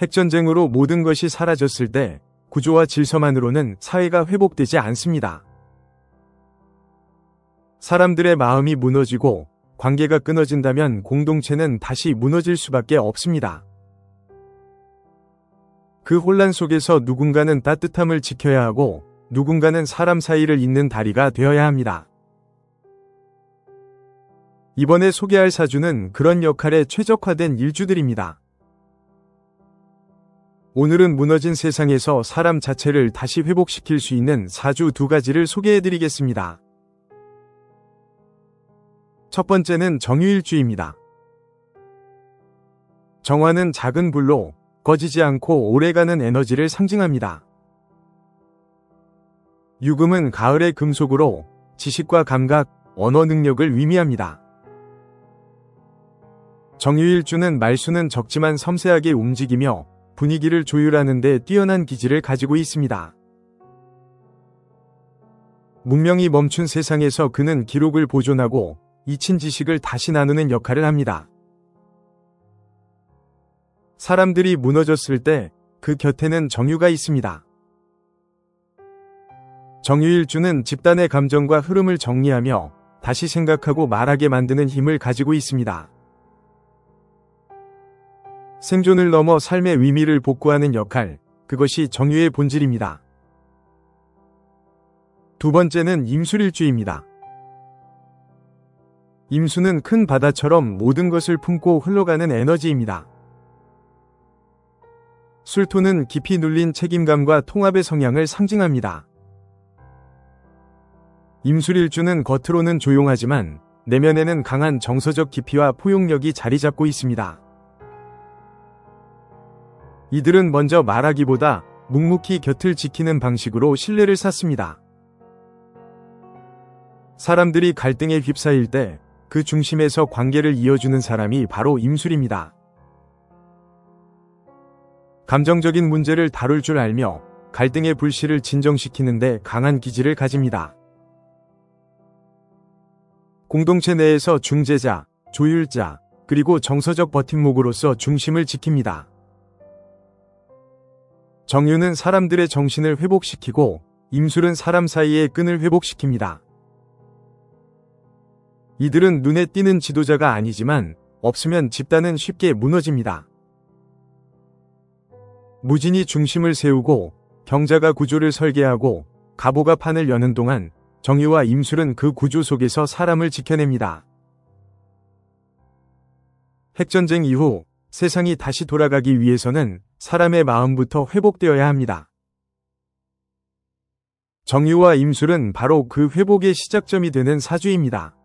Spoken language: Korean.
핵전쟁으로 모든 것이 사라졌을 때 구조와 질서만으로는 사회가 회복되지 않습니다. 사람들의 마음이 무너지고 관계가 끊어진다면 공동체는 다시 무너질 수밖에 없습니다. 그 혼란 속에서 누군가는 따뜻함을 지켜야 하고 누군가는 사람 사이를 잇는 다리가 되어야 합니다. 이번에 소개할 사주는 그런 역할에 최적화된 일주들입니다. 오늘은 무너진 세상에서 사람 자체를 다시 회복시킬 수 있는 사주 두 가지를 소개해 드리겠습니다. 첫 번째는 정유일주입니다. 정화는 작은 불로 꺼지지 않고 오래가는 에너지를 상징합니다. 유금은 가을의 금속으로 지식과 감각, 언어 능력을 의미합니다. 정유일주는 말수는 적지만 섬세하게 움직이며 분위기를 조율하는 데 뛰어난 기질을 가지고 있습니다. 문명이 멈춘 세상에서 그는 기록을 보존하고 잊힌 지식을 다시 나누는 역할을 합니다. 사람들이 무너졌을 때 그 곁에는 정유가 있습니다. 정유일주는 집단의 감정과 흐름을 정리하며 다시 생각하고 말하게 만드는 힘을 가지고 있습니다. 생존을 넘어 삶의 의미를 복구하는 역할, 그것이 정유의 본질입니다. 두 번째는 임술일주입니다. 임수는 큰 바다처럼 모든 것을 품고 흘러가는 에너지입니다. 술토는 깊이 눌린 책임감과 통합의 성향을 상징합니다. 임술일주는 겉으로는 조용하지만 내면에는 강한 정서적 깊이와 포용력이 자리 잡고 있습니다. 이들은 먼저 말하기보다 묵묵히 곁을 지키는 방식으로 신뢰를 쌓습니다. 사람들이 갈등에 휩싸일 때 그 중심에서 관계를 이어주는 사람이 바로 임술입니다. 감정적인 문제를 다룰 줄 알며 갈등의 불씨를 진정시키는데 강한 기질을 가집니다. 공동체 내에서 중재자, 조율자, 그리고 정서적 버팀목으로서 중심을 지킵니다. 정유는 사람들의 정신을 회복시키고 임술은 사람 사이의 끈을 회복시킵니다. 이들은 눈에 띄는 지도자가 아니지만 없으면 집단은 쉽게 무너집니다. 무진이 중심을 세우고 경자가 구조를 설계하고 가보가 판을 여는 동안 정유와 임술은 그 구조 속에서 사람을 지켜냅니다. 핵전쟁 이후 세상이 다시 돌아가기 위해서는 사람의 마음부터 회복되어야 합니다. 정유와 임술은 바로 그 회복의 시작점이 되는 사주입니다.